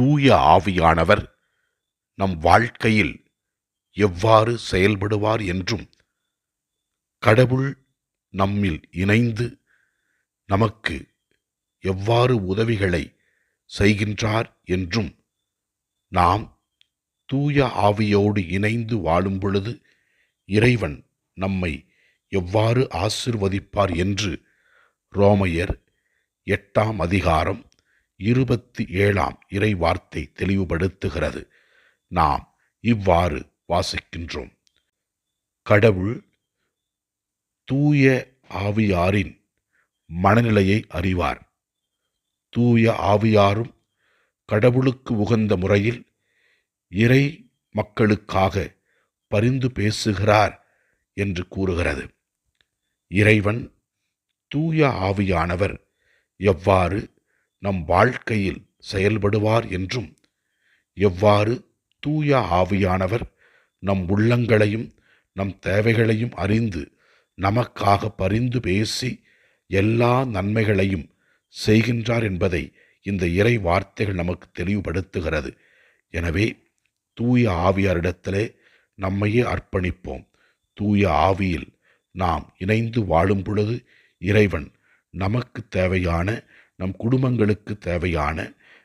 தூய ஆவியானவர் நம் வாழ்க்கையில் எவ்வாறு செயல்படுவார் என்றும் கடவுள் நம்மில் இணைந்து நமக்கு எவ்வாறு உதவிகளை செய்கின்றார் என்றும் நாம் தூய ஆவியோடு இணைந்து வாழும் பொழுது இறைவன் நம்மை எவ்வாறு ஆசிர்வதிப்பார் என்று ரோமையர் எட்டாம் அதிகாரம் இருபத்தி ஏழாம் இறை வார்த்தை தெளிவுபடுத்துகிறது. நாம் இவ்வாறு வாசிக்கின்றோம். கடவுள் தூய ஆவியாரின் மனநிலையை அறிவார். தூய ஆவியாரும் கடவுளுக்கு உகந்த முறையில் இறை மக்களுக்காக பரிந்து பேசுகிறார் என்று கூறுகிறது. இறைவன் தூய ஆவியானவர். எவ்வாறு நம் வாழ்க்கையில் செயல்படுவார் என்றும் எவ்வாறு தூய ஆவியானவர் நம் உள்ளங்களையும் நம் தேவைகளையும் அறிந்து நமக்காக பரிந்து பேசி எல்லா நன்மைகளையும் செய்கின்றார் என்பதை இந்த இறை வார்த்தைகள் நமக்கு தெளிவுபடுத்துகிறது. எனவே தூய ஆவியாரிடத்திலே நம்மையே அர்ப்பணிப்போம். தூய ஆவியில் நாம் இணைந்து வாழும் பொழுது இறைவன் நமக்கு தேவையான நம் குடும்பங்களுக்கு தேவையான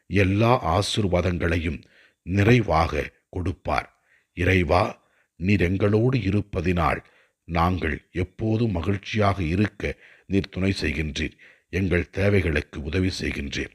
எல்லா ஆசிர்வாதங்களையும் நிறைவாக கொடுப்பார். இறைவா நீர் எங்களோடு இருப்பதினால் நாங்கள் எப்போதும் மகிழ்ச்சியாக இருக்க நீர் துணை செய்கின்றீர். எங்கள் தேவைகளுக்கு உதவி செய்கின்றீர்.